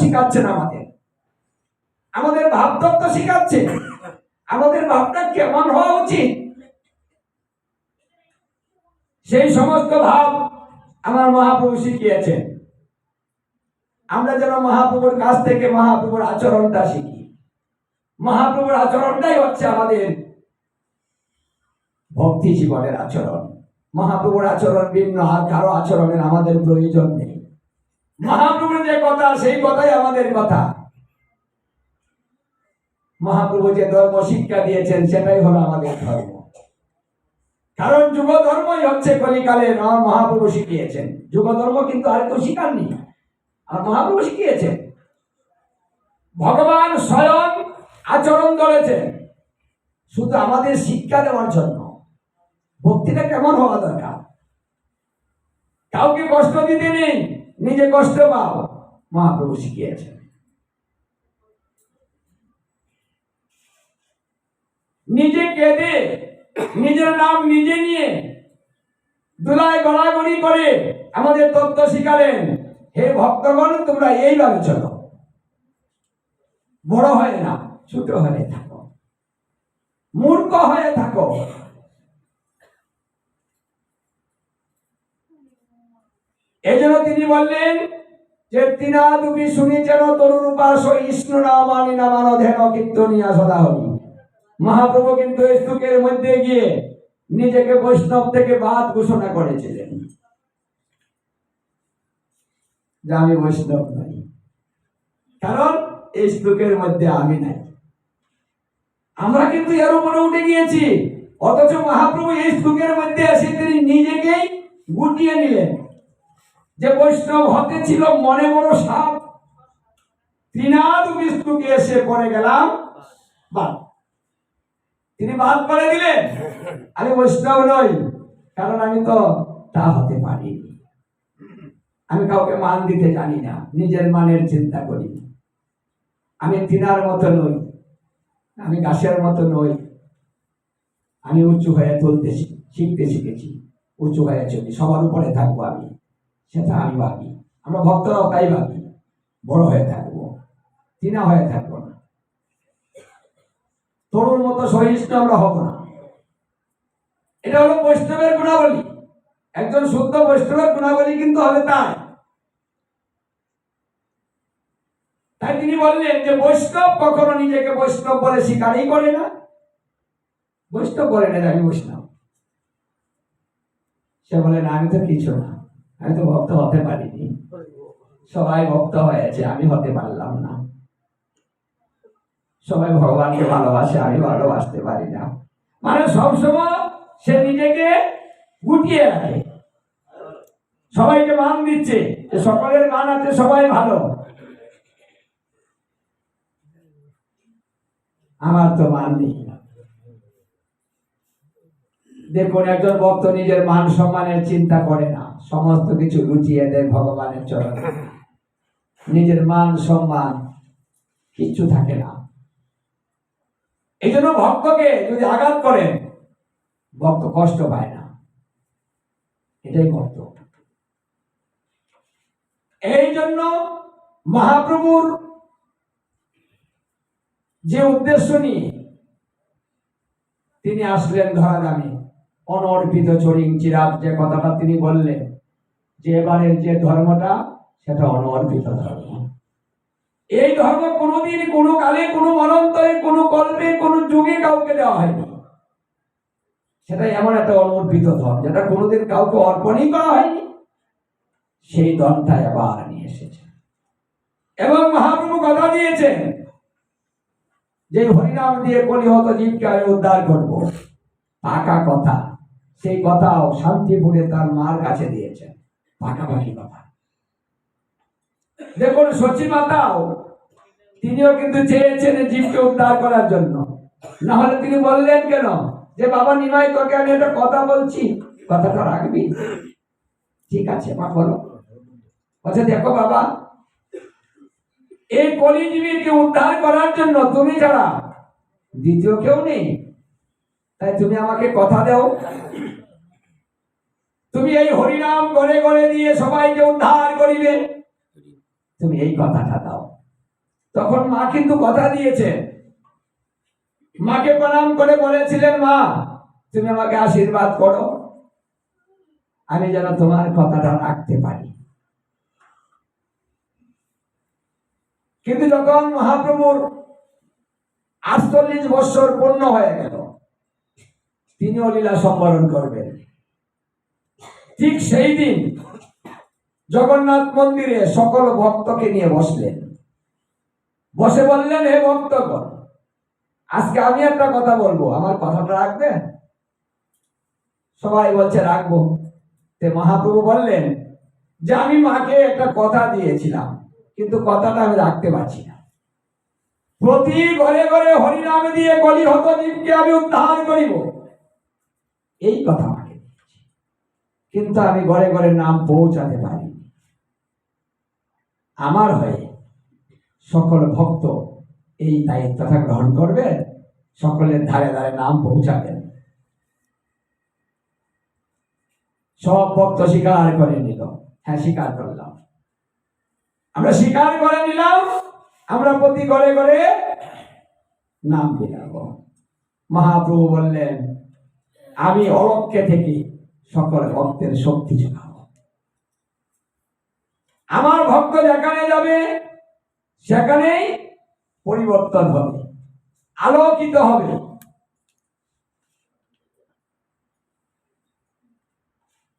শিখাচ্ছেন আমাদের আমাদের ভাবতত্ত্ব শিখাচ্ছে। আমাদের ভাবটা কেমন হওয়া উচিত? সেই সমস্ত ভাব আমার মহাপ্রভু শিখিয়েছেন। আমরা যেন মহাপ্রভুর কাছ থেকে মহাপ্রভুর আচরণটা শিখি। মহাপ্রভুর আচরণটাই হচ্ছে আমাদের ভক্তি জীবনের আচরণ। মহাপ্রভুর আচরণ ভিন্ন আর কারও আচরণের আমাদের প্রয়োজন নেই। মহাপ্রভুর যে কথা, সেই কথাই আমাদের কথা। মহাপ্রভু যে ধর্ম শিক্ষা দিয়েছেন, সেটাই হলো আমাদের ধর্ম। কারণ যুগ ধর্মই হচ্ছে কলিকালে মহাপ্রভু শিখিয়েছেন। যুগ ধর্ম কিন্তু আর কেউ শিখাননি আর মহাপ্রভু শিখিয়েছেন। ভগবান স্বয়ং আচরণ করেছেন শুধু আমাদের শিক্ষা দেওয়ার জন্য। ভক্তিটা কেমন হওয়া দরকার? কাউকে কষ্ট দিতে নেই, নিজে কষ্ট পাও। মহাপ্রভু শিখিয়েছেন। নিজে কেঁদে, নিজের নাম নিজে নিয়ে দুলায় গড়াগড়ি করে আমাদের তত্ত্ব শিখালেন, হে ভক্তগণ, তোমরা এইভাবে চলো। বড় হয় না, ছোট হয়ে থাকো। মূর্খ হয়ে থাকো। এই জন্য তিনি বললেন যে তিনা তুমি শুনিছেন তরুণ উপাস ইষ্ণু নামানি নামান ধেন কীর্তনিয়া সদা হরি মহাপ্রভু কিন্তু এই স্তূপের মধ্যে গিয়ে নিজেকে বৈষ্ণব থেকে বাদ ঘোষণা করেছিলেন। যে আমি বৈষ্ণব নই। কারণ এই স্তূপের মধ্যে আমি নাই। আমরা কিন্তু এর উপরে উঠে গিয়েছি। অথচ মহাপ্রভু এই স্তূপের মধ্যে এসে তিনি নিজেকেই গুটিয়ে নিলেন। যে বৈষ্ণব হতে ছিল মনে বড় সাপ। ত্রিনাথ বিষ্ণুকে এসে পড়ে গেলাম। বাদ। তিনি বাদ করে দিলেন। আমি বৈষ্ণব নই, কারণ আমি তো তা হতে পারি আমি কাউকে মান দিতে জানি না, নিজের মানের চিন্তা করি আমি তিনার মতো নই, আমি গাছের মতো নই। আমি উঁচু হয়ে তুলতে শিখতে শিখেছি, উঁচু হয়ে চলি, সবার উপরে থাকব আমি। সেটা আমি ভাবি। আমরা ভক্তরাও তাই ভাবি। বড় হয়ে থাকব। তিনা হয়ে থাকব না। তরুণ মতো সহিষ্ণু আমরা হব না। এটা হলো বৈষ্ণবের গুণাবলী। একজন শুদ্ধ বৈষ্ণবের গুণাবলী কিন্তু হবে তাই তাই তিনি বললেন যে, বৈষ্ণব কখনো নিজেকে বৈষ্ণব বলে স্বীকারই করে না। বৈষ্ণব বলে না আমি বৈষ্ণব। সে বলে, না, আমি তো কিছু না। আমি তো ভক্ত হতে পারিনি। সবাই ভক্ত হয়েছে, আমি হতে পারলাম না। সবাই ভগবানকে ভালোবাসে, আমি ভালোবাসতে পারি না। মানে সবসময় সে নিজেকে গুটিয়ে রাখে। সবাইকে মান দিচ্ছে সকলের মান আছে, সবাই ভালো। আমার তো মান নেই। দেখুন, একজন ভক্ত নিজের মান সম্মানের চিন্তা করে না। সমস্ত কিছু লুটিয়ে দেয় ভগবানের চরণে। নিজের মান সম্মান কিচ্ছু থাকে না। এই জন্য ভক্তকে যদি আঘাত করেন, ভক্ত কষ্ট পায় না। এটাই ভক্ত এই জন্য মহাপ্রভুর যে উদ্দেশ্য নিয়ে তিনি আসলেন ধরাধামে অনর্পিত চরিং চিরাগ যে কথাটা তিনি বললেন, যে এবারের যে ধর্মটা, সেটা অনর্পিত ধর্ম। এই ধর্ম কোনোদিন কোনো কালে, কোনো মনন্তরে, কোনো কল্পে, কোনো যুগে কাউকে দেওয়া হয়নি। সেটা এমন একটা অনর্পিত ধর্ম, যেটা কোনোদিন কাউকে অর্পণই করা হয়নি। সেই ধর্মটা এবার নিয়ে এসেছে। এবং মহাপ্রভু কথা দিয়েছেন যে হরিনাম দিয়ে কলিহত জীবকে আমি উদ্ধার করব। পাকা কথা। সেই কথাও শান্তিপুরে তার মার কাছে দিয়েছেন। পাকাপাকি কথা। দেখুন সচি মাতাও, তিনিও কিন্তু চেয়েছেন জীবকে উদ্ধার করার জন্য। না হলে তিনি বললেন কেন? যে, বাবা নিমাই, তোকে আমি একটা কথা বলছি। কথাটা রাখবি? ঠিক আছে, মা, বলো। আচ্ছা দেখো বাবা, এই কলিজীবীকে উদ্ধার করার জন্য তুমি ছাড়া দ্বিতীয় কেউ নেই। তাই তুমি আমাকে কথা দাও। তুমি এই হরিনাম গড়ে গড়ে দিয়ে সবাইকে উদ্ধার করিবে। তুমি এই কথাটা দাও। তখন মা কিন্তু কথা দিয়েছে। মাকে প্রণাম করে বলেছিলেন, মা, তুমি আমাকে আশীর্বাদ করো। আমি যেন তোমার কথাটা রাখতে পারি। কিন্তু যখন মহাপ্রভুর আটচল্লিশ বৎসর পূর্ণ হয়ে গেল, তিনিও লীলা সম্বরণ করবেন। ঠিক সেই দিন জগন্নাথ মন্দিরে সকল ভক্তকে নিয়ে বসলেন। বসে বললেন, হে ভক্তগণ, আজকে আমি একটা কথা বলব। আমার কথাটা রাখবে? সবাই বলছে, রাখব। তে মহাপ্রভু বললেন, যে আমি মাকে একটা কথা দিয়েছিলাম, কিন্তু কথাটা আমি রাখতে পারছি না। প্রতি ঘরে ঘরে হরিনাম দিয়ে কলি হত জীবকে আমি উদ্ধার করিব। এই কথা দিয়েছে। কিন্তু আমি ঘরে ঘরে নাম পৌঁছাতে পারি। আমার হয়ে সকল ভক্ত এই দায়িত্বটা গ্রহণ করবেন, সকলের ধারে ধারে নাম পৌঁছাবেন। সব ভক্ত স্বীকার করে নিল। হ্যাঁ স্বীকার করলাম। আমরা স্বীকার করে নিলাম, আমরা প্রতি ঘরে ঘরে নাম বিলাব মহাপ্রভু বললেন, আমি অলক্ষ্যে থেকে সকল ভক্তের শক্তি যোগাব আমার ভক্ত যেখানে যাবে, সেখানেই পরিবর্তন হবে, আলোকিত হবে।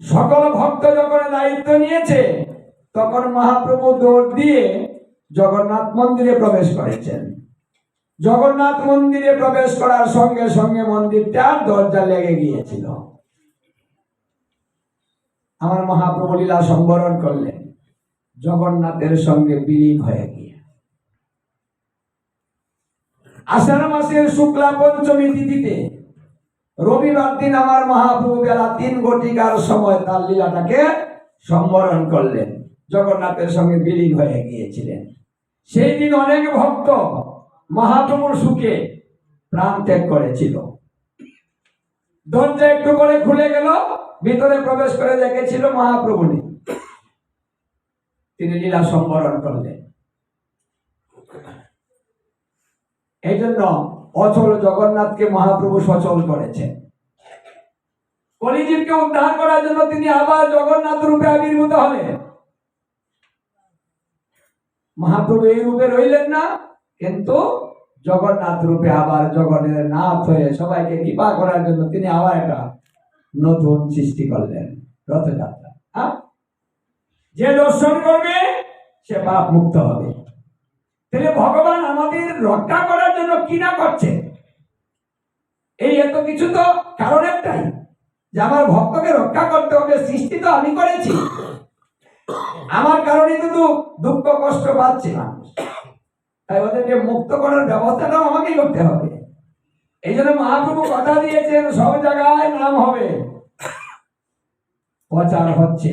সকল ভক্ত যখন দায়িত্ব নিয়েছে, তখন মহাপ্রভু দৌড় দিয়ে জগন্নাথ মন্দিরে প্রবেশ করেছেন। জগন্নাথ মন্দিরে প্রবেশ করার সঙ্গে সঙ্গে মন্দিরটার দরজা লেগে গিয়েছিল। আমার মহাপ্রভু লীলা সম্বরণ করলেন। জগন্নাথের সঙ্গে বিলীন হয়ে গিয়ে। আষাঢ় মাসের শুক্লা পঞ্চমী তিথিতে রবিবার দিন আমার মহাপ্রভু বেলা তিন ঘটিকার সময় তার লীলাটাকে সম্বরণ করলেন। জগন্নাথের সঙ্গে বিলীন হয়ে গিয়েছিলেন। সেই দিন অনেক ভক্ত মহাপ্রভুর সুখে প্রাণ ত্যাগ করেছিল। দরজা একটু করে খুলে গেল। ভিতরে প্রবেশ করে দেখেছিল মহাপ্রভু নেই। তিনি লীলা সম্বরণ করলেন। এই জন্য অচল জগন্নাথকে মহাপ্রভু সচল করেছেন। কলিজীবকে উদ্ধার করার জন্য তিনি আবার জগন্নাথ রূপে আবির্ভূত হলেন। মহাপ্রভু এই রূপে রইলেন না, কিন্তু জগন্নাথ রূপে আবার জগন্নাথের নাথ হয়ে সবাইকে কৃপা করার জন্য তিনি আবার একটা নতুন সৃষ্টি করলেন রথযাত্রা। হ্যাঁ? যে দর্শন করবে, সে পাপ মুক্ত হবে। তাহলে ভগবান আমাদের রক্ষা করার জন্য কি না করছে? এই এত কিছু তো কারণ একটাই, যে আমার ভক্তকে রক্ষা করতে হবে, সৃষ্টি তো আমি করেছি। আমার কারণে কিন্তু দুঃখ, কষ্ট পাচ্ছে মানুষ। তাই ওদেরকে মুক্ত করার ব্যবস্থাটাও আমাকেই করতে হবে। এই জন্য মহাপ্রভু কথা দিয়েছেন, সব জায়গায় নাম হবে। প্রচার হচ্ছে।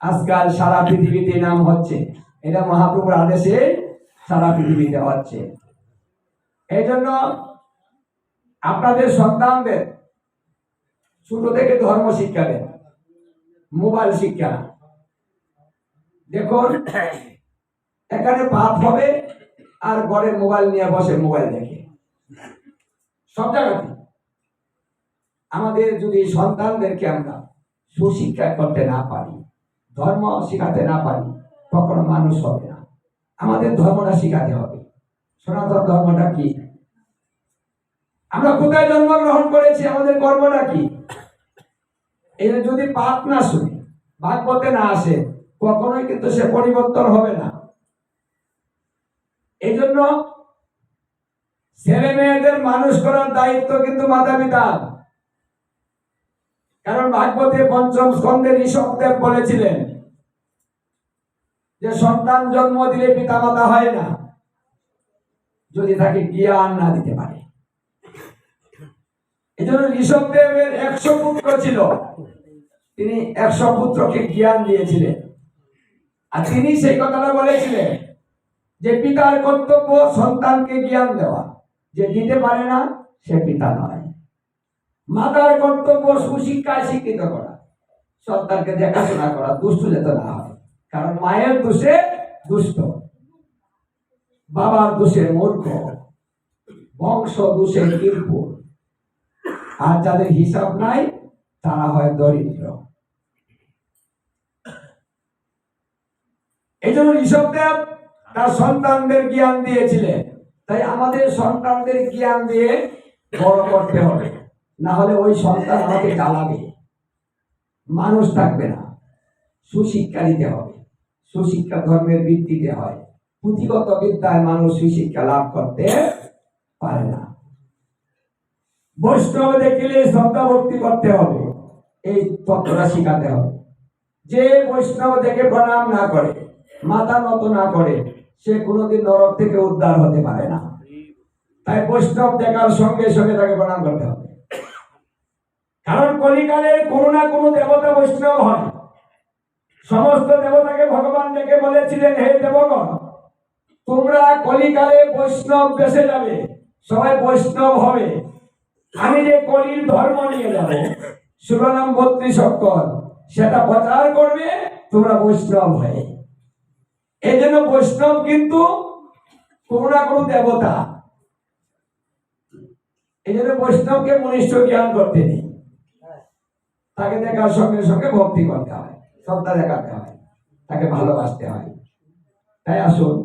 আজকাল সারা পৃথিবীতে নাম হচ্ছে। এটা মহাপ্রভুর আদেশে সারা পৃথিবীতে হচ্ছে। এই জন্য আপনাদের সন্তানদের, ছোট থেকে ধর্ম শিক্ষা দেন, মোবাইল শিক্ষা। দেখুন, এখানে পাপ হবে আর ঘরে মোবাইল নিয়ে বসে, মোবাইল দেখে। সব জায়গাতে আমাদের যদি সন্তানদেরকে আমরা সুশিক্ষা করতে না পারি, ধর্ম শিখাতে না পারি, কখনো মানুষ হবে না। আমাদের ধর্মটা শিখাতে হবে। সনাতন ধর্মটা কি? আমরা কোথায় জন্মগ্রহণ করেছি? আমাদের কর্মটা কি? এটা যদি পাপ না শুনি ভাগবতে না আসে, কখনোই কিন্তু সে পরিবর্তন হবে না। এই জন্য ছেলে মেয়েদের মানুষ করার দায়িত্ব কিন্তু মাতা পিতার কারণ ভাগবতে পঞ্চম স্কন্ধে ঋষভদেব বলেছিলেন যে, সন্তান জন্ম দিলে পিতা মাতা হয় না, যদি তাকে জ্ঞান না দিতে পারে। এই জন্য ঋষভদেবের একশো পুত্র ছিল। তিনি একশো পুত্রকে জ্ঞান দিয়েছিলেন। আর তিনি সেই কথাটা বলেছিলেন যে, পিতার কর্তব্য সন্তানকে জ্ঞান দেওয়া। যে দিতে পারে না, সে পিতা নয়। মাতার কর্তব্য সুশিক্ষায় শিক্ষিত করা। সন্তানকে দেখাশোনা করা দুষ্ট যাতে না হয়। কারণ মায়ের দোষে দুষ্ট। বাবার দোষে মূর্খ। বংশ দোষে কিরপুর আর যাদের হিসাব নাই, তারা হয় দরিদ্র। এই জন্য ঋষভদেব তার সন্তানদের জ্ঞান দিয়েছিলেন। তাই আমাদের সন্তানদের জ্ঞান দিয়ে বড় করতে হবে। না হলে ওই সন্তান আমাকে জ্বালাবে। মানুষ থাকবে না। সুশিক্ষা দিতে হবে। সুশিক্ষা ধর্মের ভিত্তিতে হয়। পুঁথিগত বিদ্যায় মানুষ সুশিক্ষা লাভ করতে পারে না। বৈষ্ণব দেখিলে শ্রদ্ধা ভক্তি করতে হবে। এই তত্ত্বটা শিখাতে হবে। যে বৈষ্ণব দেখে প্রণাম না করে, মাথা নত না করে সে কোনোদিন নরক থেকে উদ্ধার হতে পারে না। তাই বৈষ্ণব দেখার সঙ্গে সঙ্গে তাকে প্রণাম করতে হবে। কারণ কলিকালের কোনো না কোনো দেবতা বৈষ্ণব হয়। সমস্ত দেবতাকে ভগবান ডেকে বলেছিলেন, হে দেবগণ, তোমরা কলিকালে বৈষ্ণব বেসে যাবে, সবাই বৈষ্ণব হবে। আমি যে কলির ধর্ম নিয়ে যাব শিরোনাম বত্রিশ অক্ষর, সেটা প্রচার করবে, তোমরা বৈষ্ণব হয়ে এই জন্য বৈষ্ণব কিন্তু কোনো না কোনো দেবতা। এই জন্য বৈষ্ণবকে মনুষ্য জ্ঞান করতে নেই। তাকে দেখার সঙ্গে সঙ্গে ভক্তি করতে হয়, শ্রদ্ধা দেখাতে হয়, তাকে ভালোবাসতে হয়। তাই আসুন।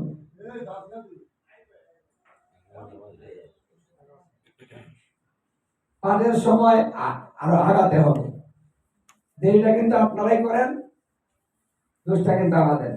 পাঠের সময় আরও আগাতে হবে। দেরিটা কিন্তু আপনারাই করেন, দোষটা কিন্তু আমাদের